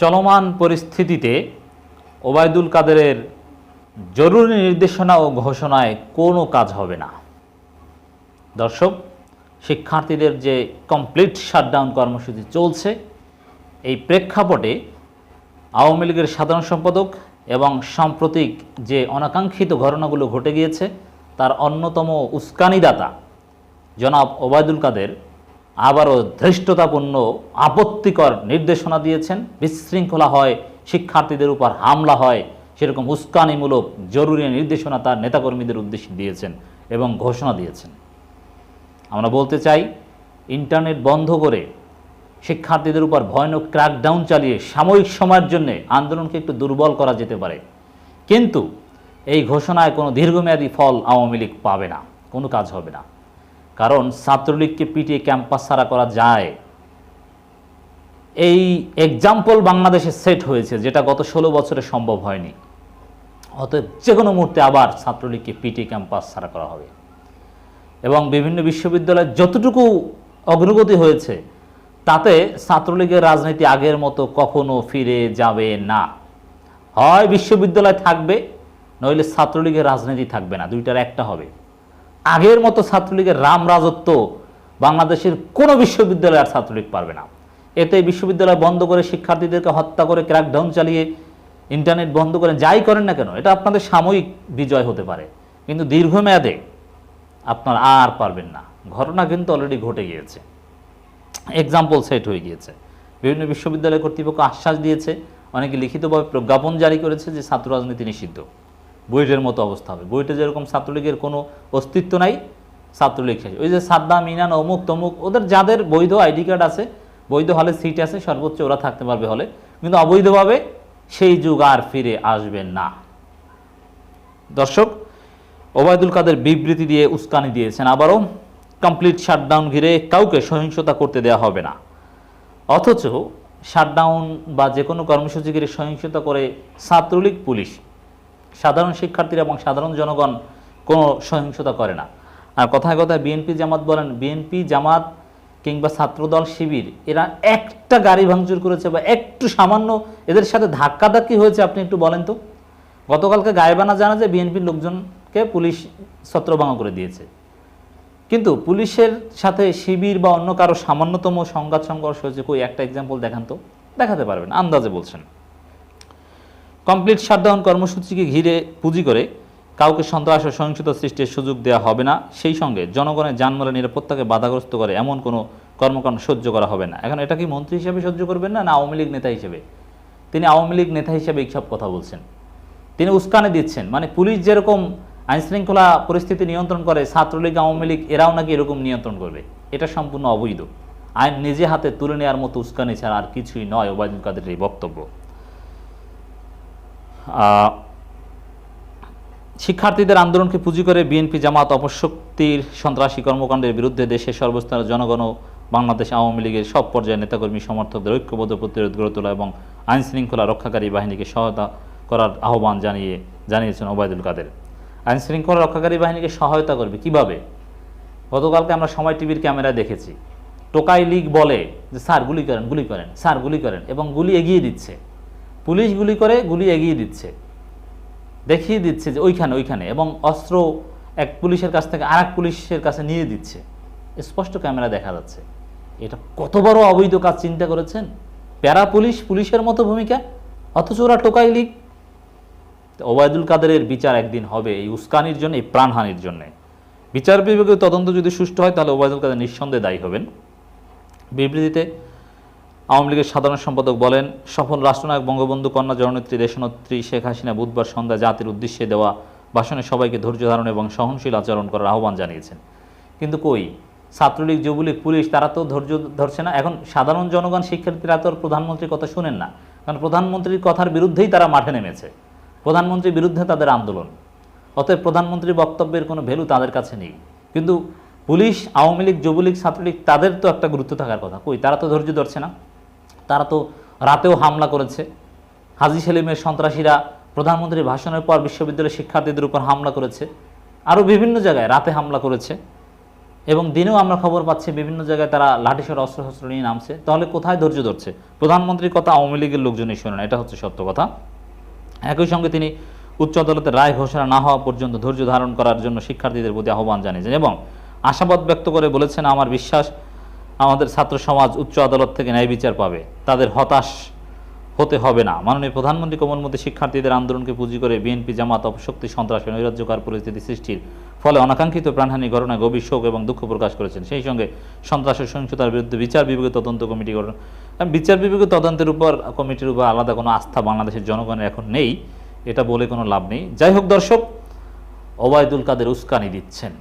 চলমান পরিস্থিতিতে ওবায়দুল কাদেরের জরুরি নির্দেশনা ও ঘোষণায় কোনো কাজ হবে না। দর্শক, শিক্ষার্থীদের যে কমপ্লিট শাটডাউন কর্মসূচি চলছে, এই প্রেক্ষাপটে আওয়ামী লীগের সাধারণ সম্পাদক এবং সাম্প্রতিক যে অনাকাঙ্ক্ষিত ঘটনাগুলো ঘটে গিয়েছে, তার অন্যতম উস্কানিদাতা জনাব ওবায়দুল কাদের আবারও ধৃষ্টতাপূর্ণ, আপত্তিকর নির্দেশনা দিয়েছেন। বিশৃঙ্খলা হয়, শিক্ষার্থীদের উপর হামলা হয়, সেরকম উস্কানিমূলক, জরুরি নির্দেশনা তার নেতাকর্মীদের উদ্দেশ্যে দিয়েছেন এবং ঘোষণা দিয়েছেন। আমরা বলতে চাই, ইন্টারনেট বন্ধ করে শিক্ষার্থীদের উপর ভয়ানক ক্র্যাকডাউন চালিয়ে সাময়িক সময়ের জন্য আন্দোলনকে একটু দুর্বল করা যেতে পারে। কিন্তু এই ঘোষণায় কোনো দীর্ঘমেয়াদী ফল আওয়ামী লীগ পাবে না, কোনো কাজ হবে না। কারণ ছাত্রলীগকে পিটিয়ে ক্যাম্পাস ছাড়া করা যায়। এই এক্সাম্পল বাংলাদেশে সেট হয়েছে, যেটা গত ষোলো বছরে সম্ভব হয়নি। অতএব যে কোনো মুহূর্তে আবার ছাত্রলীগকে পিটিয়ে ক্যাম্পাস ছাড়া করা হবে। এবং বিভিন্ন বিশ্ববিদ্যালয়ে যতটুকু অগ্রগতি হয়েছে, তাতে ছাত্রলীগের রাজনীতি আগের মতো কখনো ফিরে যাবে না। হয় বিশ্ববিদ্যালয় থাকবে, নইলে ছাত্রলীগের রাজনীতি থাকবে না, দুইটার একটা হবে। আগের মতো ছাত্রলীগের রাম রাজত্ব বাংলাদেশের কোনো বিশ্ববিদ্যালয় আর ছাত্রলীগ পারবে না। এতে বিশ্ববিদ্যালয় বন্ধ করে শিক্ষার্থীদেরকে হত্যা করে ক্র্যাকডাউন চালিয়ে ইন্টারনেট বন্ধ করে যাই করেন না কেন, এটা আপনাদের সাময়িক বিজয় হতে পারে। কিন্তু দীর্ঘমেয়াদে আপনার আর পারবেন না। ঘটনা কিন্তু অলরেডি ঘটে গিয়েছে। এক্সাম্পল সেট হয়ে গিয়েছে। বিভিন্ন বিশ্ববিদ্যালয় কর্তৃপক্ষ আশ্বাস দিয়েছে, অনেকে লিখিতভাবে প্রজ্ঞাপন জারি করেছে যে ছাত্র রাজনীতি নিষিদ্ধ। বুয়েটের মতো অবস্থা হবে। বুয়েটে যেরকম ছাত্রলীগের কোনো অস্তিত্ব নাই, ছাত্রলীগ শেষ। ওই যে সাদ্দাম, ইনান, অমুক, তমুক, ওদের যাদের বৈধ আইডি কার্ড আছে, বৈধ হলে সিট আছে, সর্বোচ্চ ওরা থাকতে পারবে হলে। কিন্তু অবৈধভাবে সেই যুগ আর ফিরে আসবে না। দর্শক, ওবায়দুল কাদের বিবৃতি দিয়ে উস্কানি দিয়েছেন আবারও। কমপ্লিট শাটডাউন ঘিরে কাউকে সহিংসতা করতে দেওয়া হবে না। অথচ শাটডাউন বা যে কোনো কর্মসূচি ঘিরে সহিংসতা করে ছাত্রলীগ, পুলিশ সাধারণ শিক্ষার্থীরা এবং সাধারণ জনগণ কোনো সহিংসতা করে না। আর কথায় কথায় বিএনপি জামাত বলেন, বিএনপি, জামাত কিংবা ছাত্রদল, শিবির, এরা একটা গাড়ি ভাঙচুর করেছে বা একটু সামান্য এদের সাথে ধাক্কাধাক্কি হয়েছে, আপনি একটু বলেন তো? গতকালকে গায়েবানা জানা যে বিএনপির লোকজনকে পুলিশ ছত্রভঙ্গ করে দিয়েছে। কিন্তু পুলিশের সাথে শিবির বা অন্য কারও সামান্যতম সংঘাত সংঘর্ষ হয়েছে, কই? একটা এক্সাম্পল দেখান তো। দেখাতে পারবেন, আন্দাজে বলছেন। কমপ্লিট শাটডাউন কর্মসূচিকে ঘিরে পুঁজি করে কাউকে সন্ত্রাস ও সহিংসতা সৃষ্টির সুযোগ দেওয়া হবে না। সেই সঙ্গে জনগণের যানমালের নিরাপত্তাকে বাধাগ্রস্ত করে এমন কোনো কর্মকাণ্ড সহ্য করা হবে না। এখন এটা কি মন্ত্রী হিসেবে সহ্য করবেন না না আওয়ামী লীগ নেতা হিসেবে? তিনি আওয়ামী লীগ নেতা হিসেবে এইসব কথা বলছেন। তিনি উস্কানে দিচ্ছেন। মানে পুলিশ যেরকম আইনশৃঙ্খলা পরিস্থিতি নিয়ন্ত্রণ করে, ছাত্রলীগ, আওয়ামী লীগ, এরাও নাকি এরকম নিয়ন্ত্রণ করবে। এটা সম্পূর্ণ অবৈধ। আইন নিজে হাতে তুলে নেওয়ার মতো উস্কানি ছাড়া আর কিছুই নয়, ওবায়দুল কাদের এই বক্তব্য। শিক্ষার্থীদের আন্দোলনকে পুঁজি করে বিএনপি জামাত অপশক্তির সন্ত্রাসী কর্মকাণ্ডের বিরুদ্ধে দেশের সর্বস্তরের জনগণ বাংলাদেশ আওয়ামী লীগের সব পর্যায়ের নেতাকর্মী, সমর্থকদের ঐক্যবদ্ধ প্রতিরোধ গড়ে তোলা এবং আইন শৃঙ্খলা রক্ষাকারী বাহিনীকে সহায়তা করার আহ্বান জানিয়ে, জানিয়েছেন ওবায়দুল কাদের। আইন শৃঙ্খলা রক্ষাকারী বাহিনীকে সহায়তা করবে কীভাবে? গতকালকে আমরা সময় টিভির ক্যামেরায় দেখেছি। টোকাই লীগ বলে যে, স্যার, গুলি করেন গুলি করেন, স্যার, গুলি করেন এবং গুলি এগিয়ে দিচ্ছে। পুলিশ গুলি করে গুলি এগিয়ে দিচ্ছে। দেখিয়ে দিচ্ছে যে ওইখানে ওইখানে এবং অস্ত্র এক পুলিশের কাছ থেকে আর পুলিশের কাছে নিয়ে দিচ্ছে। স্পষ্ট ক্যামেরা দেখা যাচ্ছে। এটা কত বড় অবৈধ কাজ চিন্তা করেছেন? প্যারা পুলিশ পুলিশের মতো ভূমিকা? অথচ ওরা টোকাই লীগ। ওবায়দুল কাদেরের বিচার একদিন হবে এই উস্কানির জন্য, এই প্রাণহানির জন্য। বিচার বিভাগীয় তদন্ত যদি সুষ্ঠু হয়, তাহলে ওবায়দুল কাদের নিঃসন্দেহে দায়ী হবেন। বিবৃতিতে আওয়ামী লীগের সাধারণ সম্পাদক বলেন, সফল রাষ্ট্রনায়ক বঙ্গবন্ধু কন্যা জননেত্রী দেশনেত্রী শেখ হাসিনা বুধবার সন্ধ্যা জাতির উদ্দেশ্যে দেওয়া ভাষণে সবাইকে ধৈর্য ধারণ এবং সহনশীল আচরণ করার আহ্বান জানিয়েছেন। কিন্তু কই, ছাত্রলীগ, যুবলীগ, পুলিশ, তারা তো ধৈর্য ধরছে না। এখন সাধারণ জনগণ, শিক্ষার্থীরা তো প্রধানমন্ত্রীর কথা শুনেন না। কারণ প্রধানমন্ত্রীর কথার বিরুদ্ধেই তারা মাঠে নেমেছে। প্রধানমন্ত্রীর বিরুদ্ধে তাদের আন্দোলন। অতএব প্রধানমন্ত্রীর বক্তব্যের কোনো ভ্যালু তাদের কাছে নেই। কিন্তু পুলিশ, আওয়ামী লীগ, যুবলীগ, ছাত্রলীগ, তাদের তো একটা গুরুত্ব থাকার কথা। কই, তারা তো ধৈর্য ধরছে না। তারা তো রাতেও হামলা করেছে। হাজি সেলিমের সন্ত্রাসীরা প্রধানমন্ত্রীর ভাষণের পর বিশ্ববিদ্যালয়ের শিক্ষার্থীদের উপর হামলা করেছে। আরও বিভিন্ন জায়গায় রাতে হামলা করেছে। এবং দিনেও আমরা খবর পাচ্ছি বিভিন্ন জায়গায় তারা লাঠিসর অস্ত্র শস্ত্র নিয়ে নামছে। তাহলে কোথায় ধৈর্য ধরছে? প্রধানমন্ত্রীর কথা আওয়ামী লীগের লোকজনই শোনে না, এটা হচ্ছে সত্য কথা। একই সঙ্গে তিনি উচ্চ আদালতের রায় ঘোষণা না হওয়া পর্যন্ত ধৈর্য ধারণ করার জন্য শিক্ষার্থীদের প্রতি আহ্বান জানিয়েছেন এবং আশাবাদ ব্যক্ত করে বলেছেন, আমার বিশ্বাস আমাদের ছাত্র সমাজ উচ্চ আদালত থেকে ন্যায় বিচার পাবে। তাদের হতাশ হতে হবে না। মাননীয় প্রধানমন্ত্রী কোমলমতি শিক্ষার্থীদের আন্দোলনকে পুঁজি করে বিএনপি জামাত অপশক্তি সন্ত্রাস ও নৈরাজ্যকার পরিস্থিতি সৃষ্টির ফলে অনাকাঙ্ক্ষিত প্রাণহানি ঘটনায় গভীর শোক এবং দুঃখ প্রকাশ করেছেন। সেই সঙ্গে সন্ত্রাস ও সহিংসতার বিরুদ্ধে বিচার বিভাগীয় তদন্ত কমিটি গঠন বিচার বিভাগীয় তদন্তের উপর কমিটির উপর আলাদা কোনো আস্থা বাংলাদেশের জনগণের এখন নেই। এটা বলে কোনো লাভ নেই। যাই হোক দর্শক, ওবায়দুল কাদের উস্কানি দিচ্ছেন।